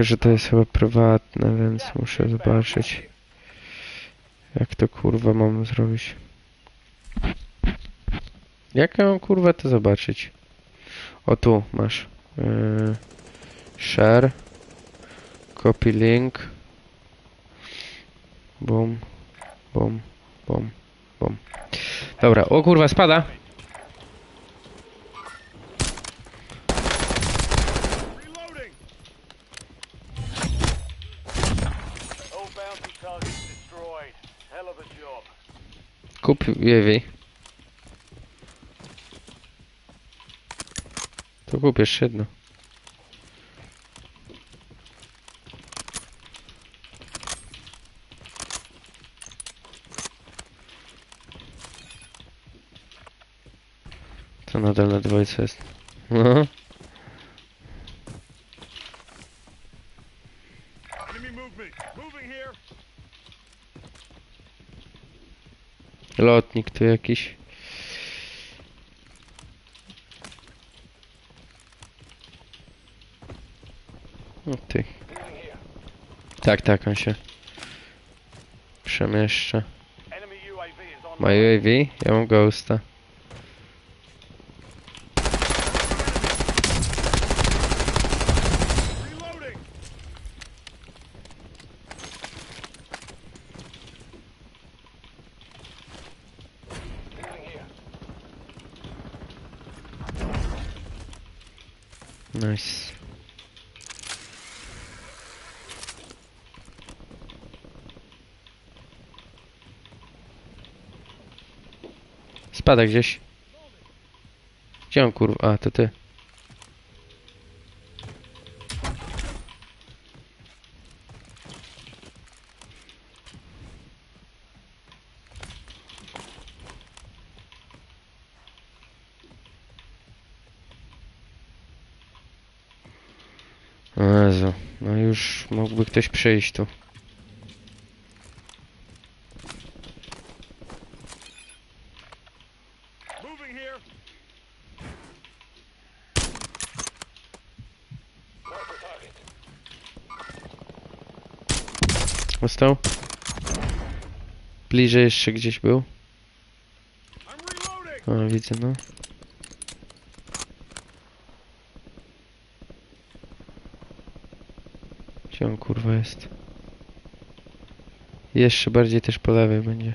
Tylko, że to jest chyba prywatne, więc muszę zobaczyć. Jak to kurwa mam zrobić? Jak ja kurwa to zobaczyć? O tu masz. Yy, share. Copy link. Bum. Bum. Bum. Bum. Dobra, o kurwa spada. Kup Wiewi. To kup jeszcze jedno. To nadal na dwójce jest. No. Lotnik tu jakiś. O ty. Tak, tak, on się przemieszcza. Ma UAV? Ja mam Ghosta. Nice. Spada gdzieś. Gdzie on kurwa? A, to ty. O Jezu, no już mógłby ktoś przyjść tu. Został? Bliżej jeszcze gdzieś był. O, widzę, no. Gdzie on kurwa jest? Jeszcze bardziej też po lewej będzie.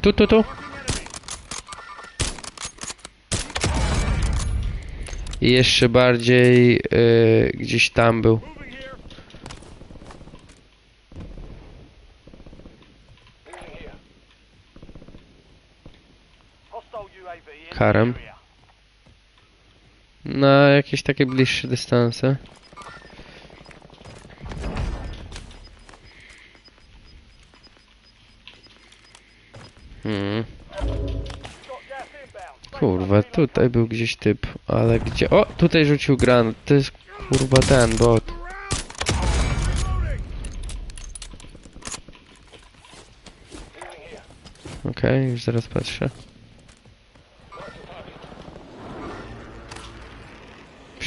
Tu, tu, tu. I jeszcze bardziej yy, gdzieś tam był. Area. Na jakieś takie bliższe dystanse. Hmm. Kurwa, tutaj był gdzieś typ, ale gdzie? O, tutaj rzucił granat. To jest kurwa ten bot. Okej, już zaraz patrzę.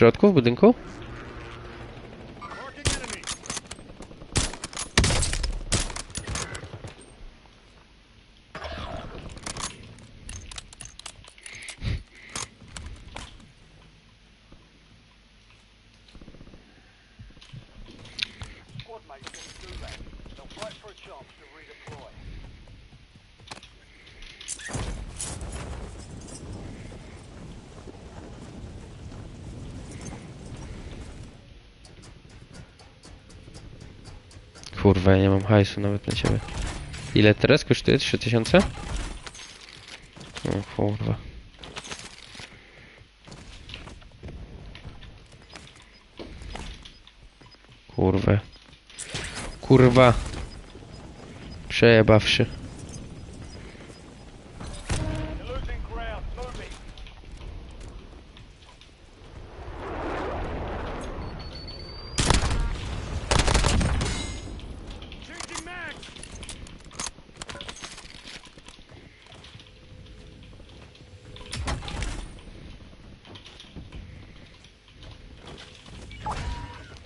Środku, budynku? Kurwa, ja nie mam hajsu nawet na ciebie. Ile teraz kosztuje? 3000? O kurwa. Kurwa. Kurwa. Przejebawszy.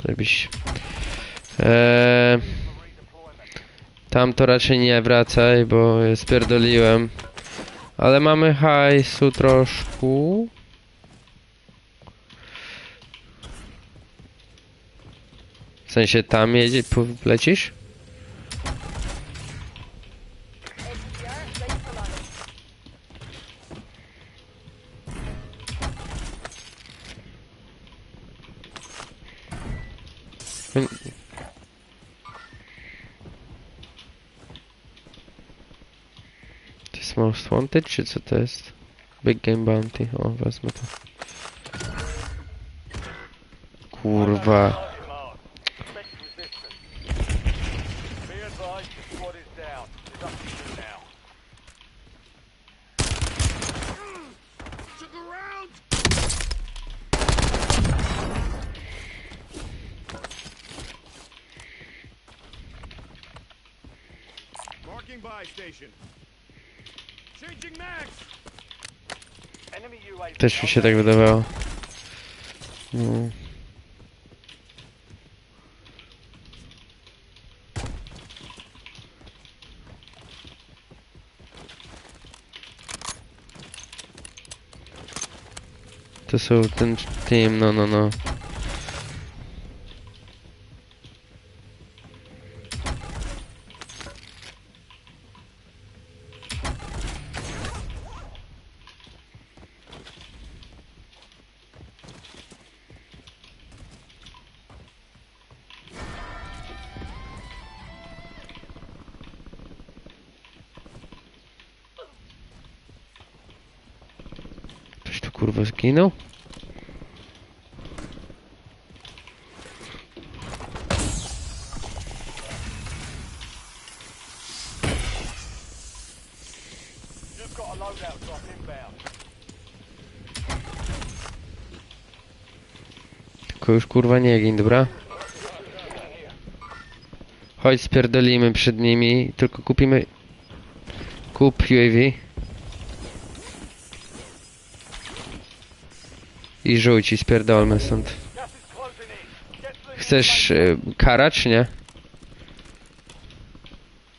Żebyś... Eee, tam to raczej nie wracaj, bo spierdoliłem. Ale mamy hajsu troszkę. W sensie tam jedzie, lecisz? To jest Most Wanted, czy co to jest? Big Game Bounty. O, wezmę to. Kurwa. Też mi się tak wydawało. No. To są ten team, no no no. Tylko już kurwa nie gin, dobra? Chodź spierdolimy przed nimi, tylko kupimy... Kup UAV. I rzuć i spierdolmy stąd. Chcesz y, czy nie?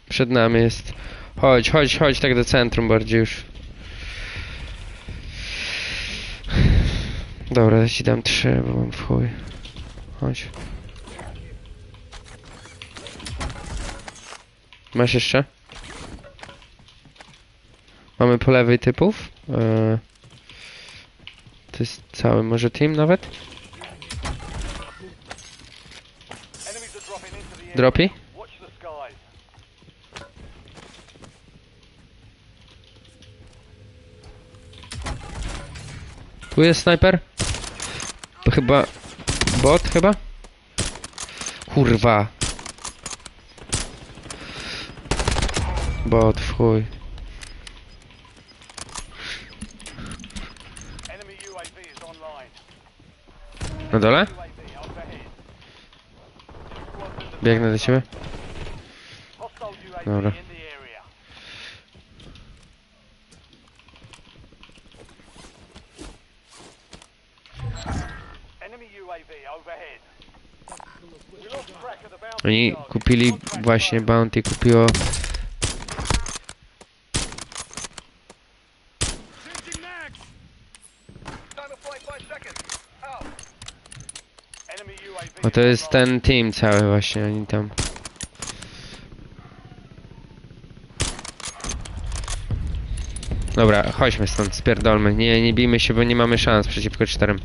Przed nami jest. Chodź, chodź, chodź tak do centrum bardziej już. Dobra, ja ci dam trzy, bo mam w chuj. Chodź. Masz jeszcze? Mamy po lewej typów. E, to jest cały może team nawet? Dropi? Tu jest snajper? To chyba... Bot chyba? Kurwa. Bot, w chuj. Na dole? Biegnę do ciebie. Dobra. Oni kupili właśnie. Bounty kupiło Bo to jest ten team cały właśnie, oni tam. Dobra, chodźmy stąd, spierdolmy. Nie, nie bijmy się, bo nie mamy szans przeciwko czterem.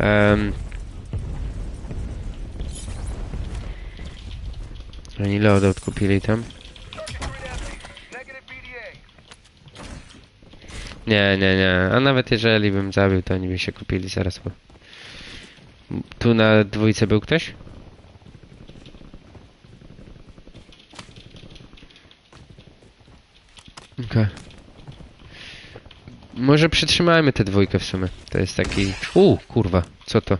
Um. Oni loadout kupili tam. Nie, nie, nie. A nawet jeżeli bym zabił, to oni by się kupili zaraz. Bo... Tu na dwójce był ktoś? Okej. Może przytrzymajmy tę dwójkę w sumie. To jest taki... U, kurwa, co to?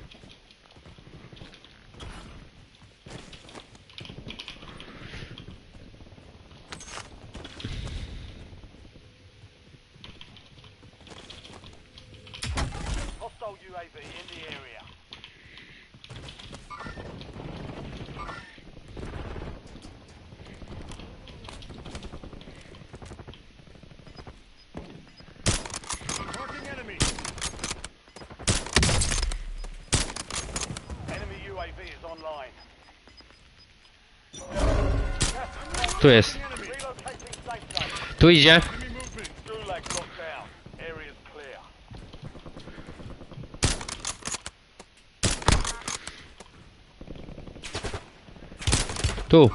UAV in the area. Marking enemy. Enemy UAV is online. Tu jest. Tu idzie. Tu.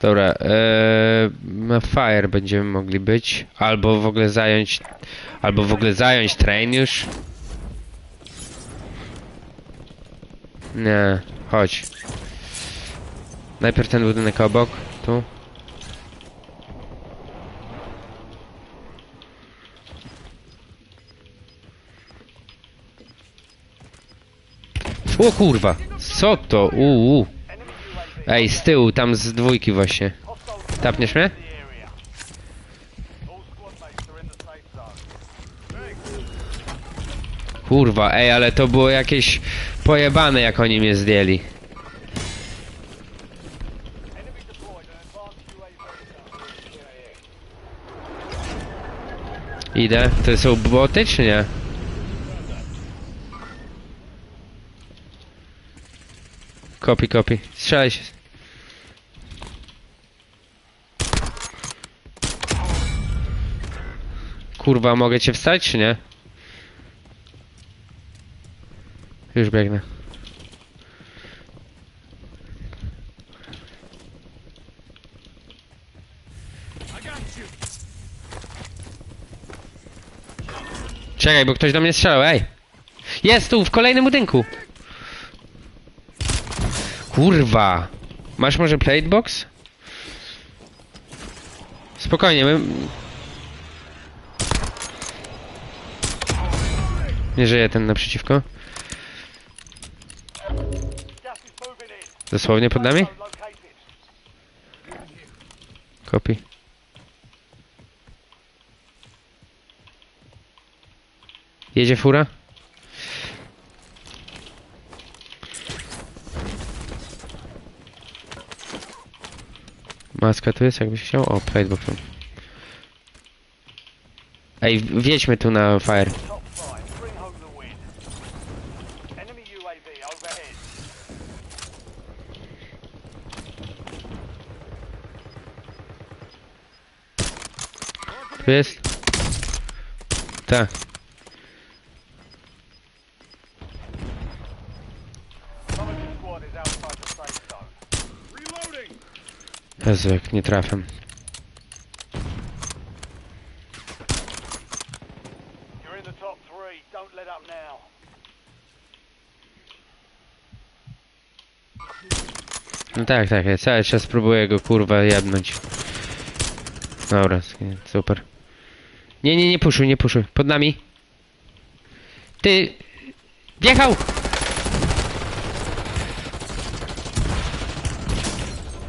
Dobra, na fire będziemy mogli być. Albo w ogóle zająć. Albo w ogóle zająć train już. Nie, chodź. Najpierw ten budynek obok, tu. O kurwa, co to? Uuu. Ej, z tyłu, tam z dwójki właśnie. Tapniesz mnie? Kurwa, ej, ale to było jakieś pojebane jak oni mnie zdjęli. Idę. To są boty czy nie? Kopi, kopi. Strzelaj się. Kurwa, mogę cię wstać czy nie? Już biegnę. Czekaj, bo ktoś do mnie strzelał, ej! Jest tu, w kolejnym budynku! Kurwa! Masz może plate box? Spokojnie, my... Nie żyje ten naprzeciwko. Dosłownie pod nami? Zone located. Kopi. Jedzie fura? Maska tu jest, jakbyś chciał? O, playbook tam. Ej, wjedźmy tu na fire. Tu jest? Tak. Jezu, jak nie trafiam. No tak, tak, ja cały czas próbuję go kurwa jebnąć. Dobra, super. Nie, nie, nie puszuj, nie puszuj. Pod nami. Ty! Wjechał!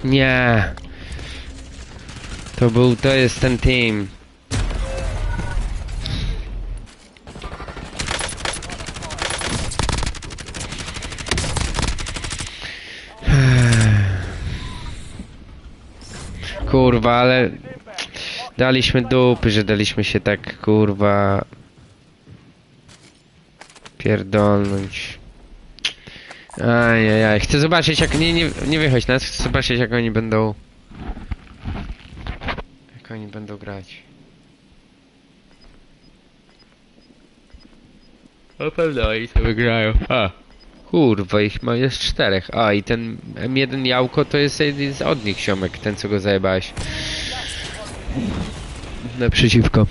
Nie. To był, to jest ten team. Kurwa, ale daliśmy dupy, że daliśmy się tak kurwa pierdolnąć. Ajajaj, chcę zobaczyć jak, nie, nie, nie wychodź nas, chcę zobaczyć jak oni będą oni będą grać. Na pewno oni to wygrają. A. Kurwa, ich ma jest czterech. A, i ten M1 Jałko to jest jeden z od nich ziomek, ten co go zajebałeś. Naprzeciwko.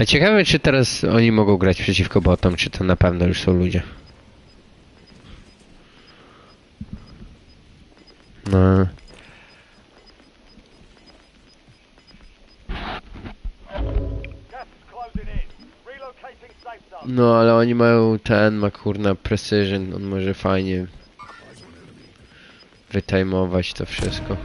A ciekawe, czy teraz oni mogą grać przeciwko botom, czy to na pewno już są ludzie. No. No, ale oni mają ten, ma kurna precision, on może fajnie wytajmować to wszystko.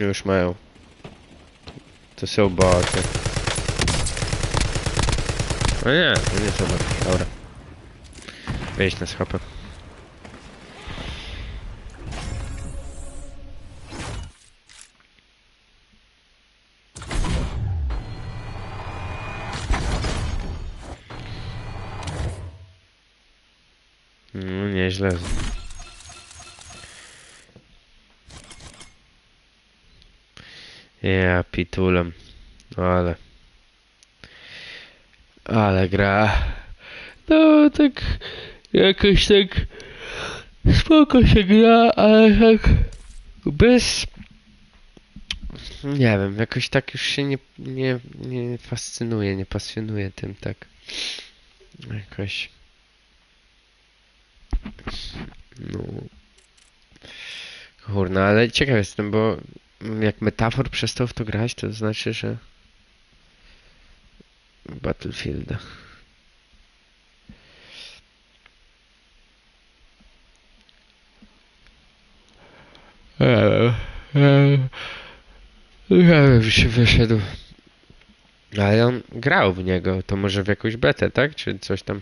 Już mają. To są boty. O nie, to nie są boty, dobra. Wejdź na schopę. Ja pitulam. No ale. Ale gra. No tak. Jakoś tak. Spoko się gra, ale tak. Bez. Nie wiem, jakoś tak już się nie, nie, nie fascynuje, nie pasjonuje tym tak. Jakoś. No. Kurna, ale ciekaw jestem, bo jak metafor przestał w to grać, to znaczy, że Battlefielda. Eee, eee, eee, się wyszedł. Ale on grał w niego, to może w jakąś betę, tak? Czy coś tam?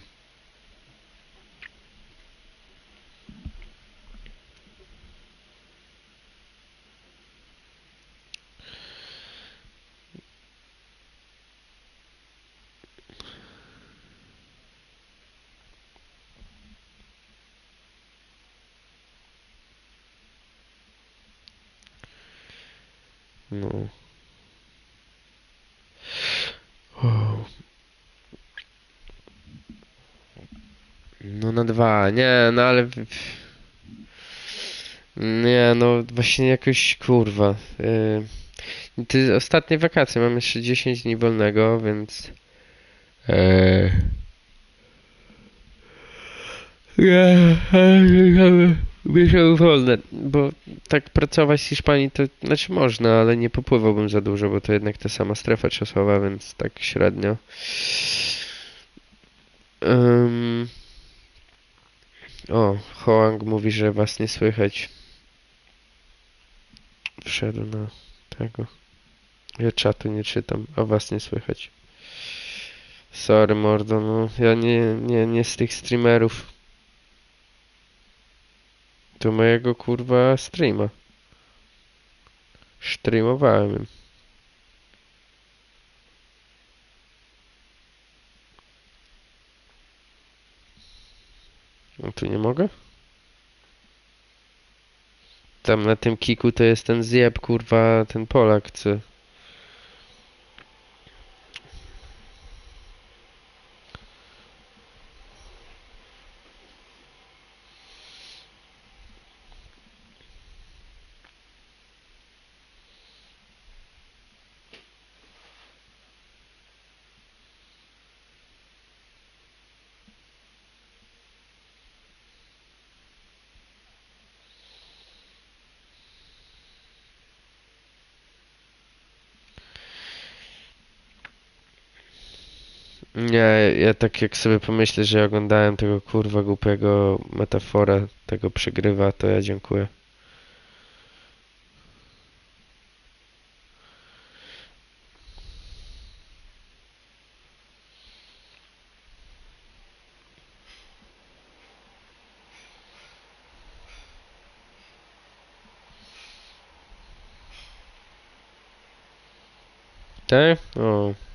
No. O. Nie, no ale... Nie, no właśnie jakoś kurwa. Yy, ty ostatnie wakacje, mam jeszcze 10 dni wolnego, więc... Yy, bierze wolne, bo tak pracować w Hiszpanii to znaczy można, ale nie popływałbym za dużo, bo to jednak ta sama strefa czasowa, więc tak średnio. Ym. O, Hoang mówi, że was nie słychać. Wszedł na tego. Ja czatu nie czytam, a was nie słychać. Sorry mordo, no ja nie, nie, nie z tych streamerów. Do mojego kurwa streama. Streamowałem. Nie mogę? Tam na tym kiku to jest ten zjeb, kurwa, ten Polak, co... Nie, ja tak jak sobie pomyślę, że oglądałem tego kurwa głupiego metafora, tego przegrywa, to ja dziękuję. Tak? O.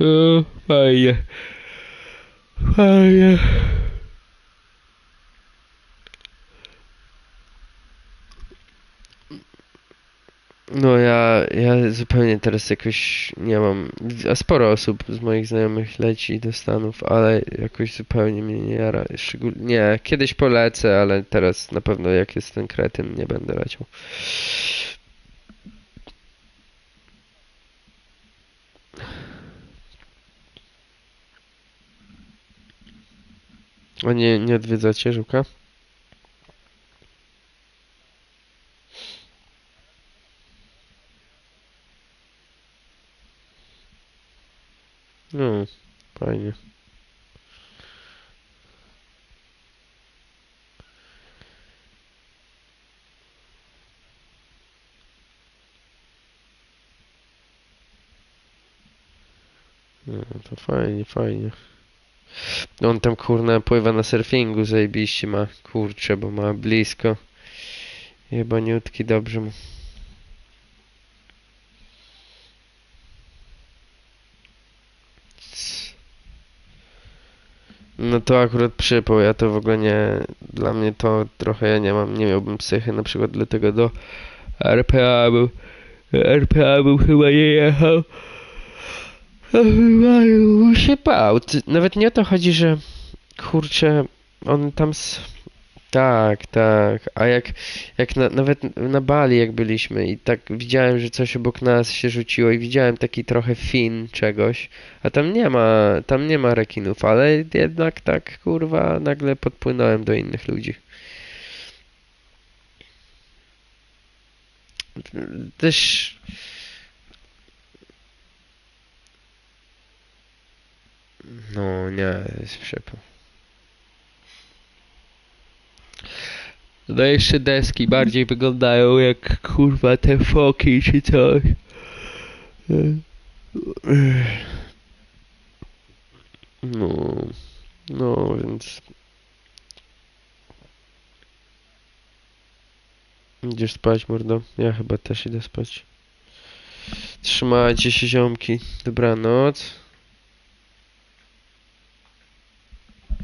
O, fajnie. Fajnie. No ja, ja zupełnie teraz jakoś nie mam, a sporo osób z moich znajomych leci do Stanów, ale jakoś zupełnie mnie nie jara, szczególnie, nie, kiedyś polecę, ale teraz na pewno jak jest ten kretyn nie będę leciał. A nie, nie odwiedzacie Żuka? No, fajnie. No, to fajnie, fajnie. On tam kurna pływa na surfingu, zajebiście ma, kurczę, bo ma blisko. Jebaniutki, dobrze mu. No to akurat przypał, ja to w ogóle nie, dla mnie to trochę ja nie mam, nie miałbym psychy na przykład dlatego do RPA był, RPA był chyba nie jechał. Się. Ty- Nawet nie o to chodzi, że kurczę, on tam s... Tak, tak. A jak, jak na, nawet na Bali jak byliśmy i tak widziałem, że coś obok nas się rzuciło i widziałem taki trochę fin czegoś, a tam nie ma, tam nie ma rekinów, ale jednak tak, kurwa, nagle podpłynąłem do innych ludzi. Też No nie, jest przepał. No jeszcze deski bardziej wyglądają jak kurwa te foki czy coś. No, no więc... Idziesz spać, mordo? Ja chyba też idę spać. Trzymajcie się, ziomki. Dobranoc.